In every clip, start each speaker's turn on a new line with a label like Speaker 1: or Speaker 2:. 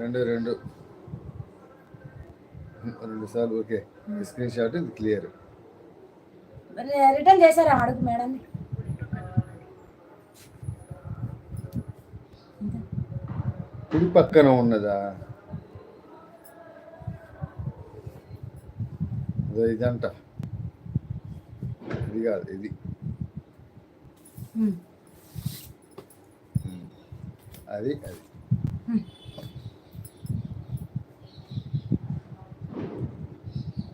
Speaker 1: రెండు రెండు. రెండు సార్లు ఓకే. స్క్రీన్ షాట్ ఇది క్లియర్.
Speaker 2: రిటర్న్ చేశారా అడుగు మేడం?
Speaker 1: కుడి పక్కన ఉన్నదా? ఇదో ఇదంట. ఇది కాదు ఇది. అది అది.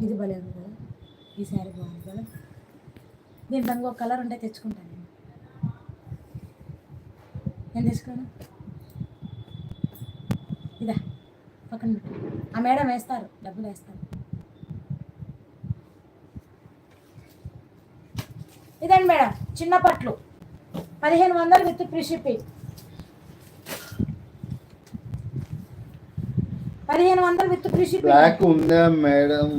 Speaker 2: ఇది భలే ఉంది కదా. ఈ శారీ బాగుంది కదా. దీని రంగు ఒక కలర్ ఉంటే తెచ్చుకుంటాను నేను. నేను తెచ్చుకోను ఇదా పక్కన ఆ మేడం వేస్తారు డబ్బులు వేస్తారు. ఇదండి మేడం చిన్న పట్లు. పదిహేను వందలు విత్ ఫ్రీ షిప్పింగ్. పదిహేను వందలు విత్ ఫ్రీ షిప్పింగ్.
Speaker 1: బ్లాక్ ఉందా మేడం?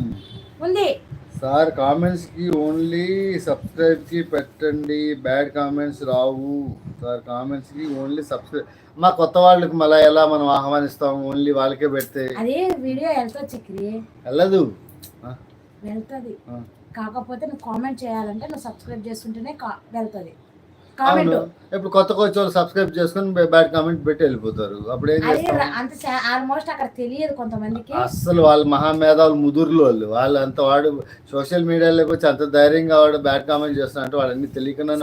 Speaker 2: ఉంది.
Speaker 1: సార్ కామెంట్స్కి ఓన్లీ సబ్స్క్రైబ్కి పెట్టండి. బ్యాడ్ కామెంట్స్ రావు. సార్ కామెంట్స్కి ఓన్లీ సబ్స్క్రైబ్ మా కొత్త వాళ్ళకి మళ్ళీ ఎలా మనం ఆహ్వానిస్తాం? ఓన్లీ వాళ్ళకే పెడితే
Speaker 2: అదే వీడియో చిక్రి.
Speaker 1: వెళ్ళదు.
Speaker 2: వెళ్తుంది. కాకపోతే నువ్వు కామెంట్ చేయాలంటే నువ్వు సబ్స్క్రైబ్ చేసుకుంటేనే కా- వెళ్తుంది. కామెంట్.
Speaker 1: ఇప్పుడు కొత్త కొత్త వాళ్ళు సబ్స్క్రైబ్ చేసుకొని బ్యాడ్ కామెంట్ పెట్టి వెళ్ళిపోతారు. అప్పుడు ఏం
Speaker 2: అది
Speaker 1: చేస్తాం?
Speaker 2: ర- అంత ఆల్మోస్ట్ అక్కడ తెలియదు కొంతమందికి.
Speaker 1: అస్సలు వాళ్ళు మహామేధావులు ముదురులు వాళ్ళు. వాళ్ళు అంత వాడు సోషల్ మీడియాలోకి వచ్చి అంత ధైర్యంగా వాడు బ్యాడ్ కామెంట్ చేస్తున్నట్టు వాళ్ళని తెలియకుండా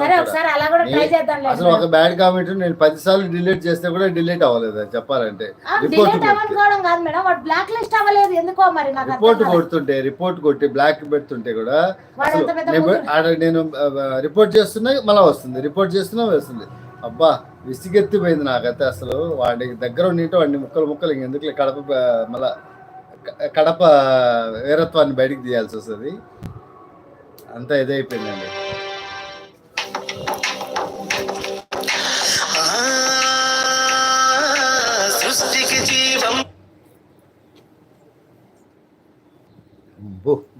Speaker 1: అసలు ఒక బ్యాడ్ కామెంట్ నేను పది సార్లు డిలీట్ చేస్తే కూడా డిలీట్ అవ్వలేదు చెప్పాలంటే. రిపోర్ట్
Speaker 2: బ్లాక్ లిస్ట్ అవ్వలేదు. ఎందుకో మరి
Speaker 1: రిపోర్ట్. కొడుతుంటే రిపోర్ట్ కొట్టి బ్లాక్ పెడుతుంటే కూడా అసలు నేను రిపోర్ట్ చేస్తున్నా మళ్ళీ వస్తుంది. రిపోర్ట్ చేస్తున్నా వస్తుంది. అబ్బా విసిగెత్తిపోయింది నాకైతే అసలు. వాడికి దగ్గర ఉండింటే వాడిని ముక్కలు ముక్కలు ఎందుకు కడప మళ్ళా కడప వీరత్వాన్ని బయటికి తీయాల్సి వస్తుంది. అంతా ఇదైపోయిందండి.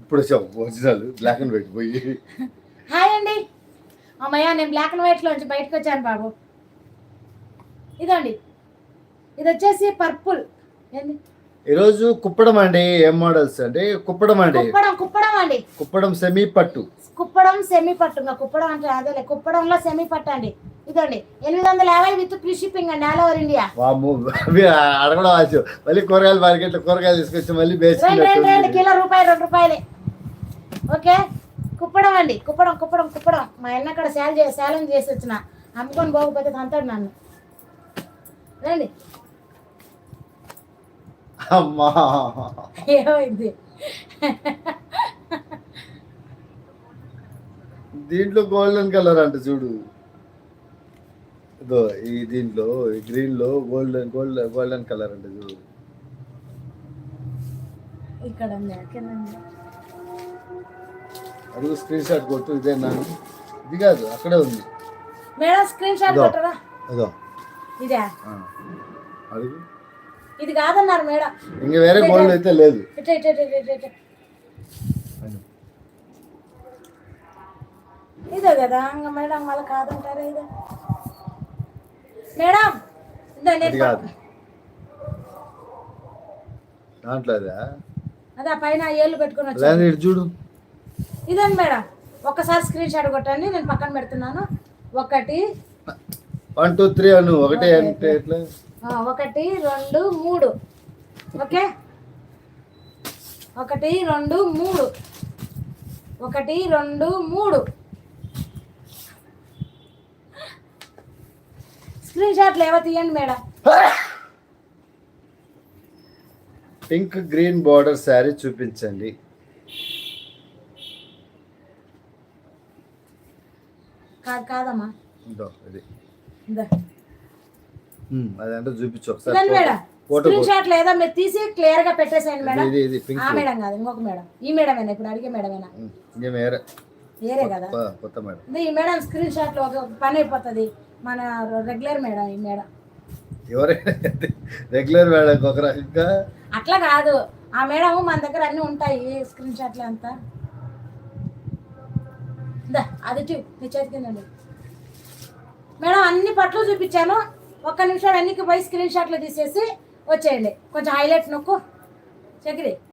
Speaker 1: ఇప్పుడు వచ్చావు ఒరిజినల్ బ్లాక్ అండ్ వైట్ పోయి.
Speaker 2: హాయ్ అండి. అమ్మయ్య నేను బ్లాక్ అండ్ వైట్ లోంచి బయటకు వచ్చాను బాబు. ఇదండి. ఇది వచ్చేసి పర్పుల్ ఏంది?
Speaker 1: ఈరోజు కుప్పడం అండి ఏం మోడల్స్ అంటే కుప్పడం అండి.
Speaker 2: కుప్పడం కుప్పడం అండి.
Speaker 1: కుప్పడం సెమీ పట్టు
Speaker 2: కుప్పడం సెమీ పట్టు ఇంకా కుప్పడం అంటే అదేలే కుప్పడంలో సెమీ పట్టు అండి. ఇదండి. ఎనిమిది వందల యాభై విత్ ఫ్రీ షిప్పింగ్ అండి ఆల్ ఓవర్ ఇండియా
Speaker 1: వాము అడగడం ఆచు. మళ్ళీ కూరగాయల మార్కెట్లో కూరగాయలు తీసుకొచ్చి మళ్ళీ
Speaker 2: రెండు రెండు కిలో రూపాయలు రెండు రూపాయలే. ఓకే? కుప్పడం కుప్పడం కుప్పడం కుప్పడం. మా అన్న అక్కడ సేల్ చే సేలం చేసి వచ్చిన. అమ్ముకొని పోకపోతే తంతాడు నన్ను. రండి.
Speaker 1: అమ్మా.
Speaker 2: ఏమైంది?
Speaker 1: దీంట్లో గోల్డెన్ కలర్ అంట చూడు. ఇదో ఈ దీంట్లో ఈ గ్రీన్లో గోల్డెన్ గోల్డెన్ గోల్డెన్ కలర్ అంట చూడు.
Speaker 2: ఇక్కడ.
Speaker 1: అడుగు స్క్రీన్ షాట్ కొట్టు ఇదేనా ఇది కాదు అక్కడే ఉంది.
Speaker 2: Madam screenshot. కొట్టరా?
Speaker 1: అదో
Speaker 2: ఇదే.
Speaker 1: ఆ. అడుగు.
Speaker 2: ఇది కాదన్నారు మేడం.
Speaker 1: ఇంక వేరే గోల్డ్ అయితే లేదు.
Speaker 2: ఇదే కదా ఇంకా మేడం వాళ్ళు కాదంటారా ఇదే. మేడం ఇదో నేను
Speaker 1: కాదు. దాంట్లో అదా.
Speaker 2: అదే ఆ పైన ఏళ్ళు పెట్టుకుని
Speaker 1: చూడు.
Speaker 2: ఇదండి మేడం. ఒక్కసారి స్క్రీన్ షాట్ కొట్టండి నేను పక్కన పెడుతున్నాను. ఒకటి.
Speaker 1: వన్ టూ త్రీ అను. ఒకటే అంటే ఎట్లా?
Speaker 2: ఒకటి రెండు మూడు. ఓకే? ఒకటి రెండు మూడు. ఒకటి రెండు మూడు. స్క్రీన్ షాట్లు ఏవో తీయండి madam.
Speaker 1: Pink green border sari చూపించండి.
Speaker 2: కాదు కాదమ్మా.
Speaker 1: ఇదో. అదంటే చూపించు ఒకసారి.
Speaker 2: మేడం స్క్రీన్ షాట్ లేదా మీరు తీసి క్లియర్గా పెట్టేసేయండి మేడం. ఆ మేడం కాదు ఇంకొక మేడం. ఈ మేడమేనా ఇప్పుడు అడిగే మేడమేనా
Speaker 1: ఇంకేం వేరే.
Speaker 2: కదా?
Speaker 1: కొత్త- మేడం.
Speaker 2: ఈ మేడం స్క్రీన్ షాట్లో ఒక పని అయిపోతుంది. మన రెగ్యులర్ మేడం ఈ మేడం.
Speaker 1: ఎవరైనా రెగ్యులర్ మేడం ఒక రకంగా
Speaker 2: అట్లా కాదు. ఆ మేడం మన దగ్గర అన్ని ఉంటాయి స్క్రీన్ షాట్లు అంతా. అది నీ చేతికిందండి మేడం అన్ని పట్లు చూపించాను. ఒక్క నిమిషం అన్నికి పోయి స్క్రీన్ షాట్లు తీసేసి వచ్చేయండి. కొంచెం హైలైట్ నొక్కు. చక్రి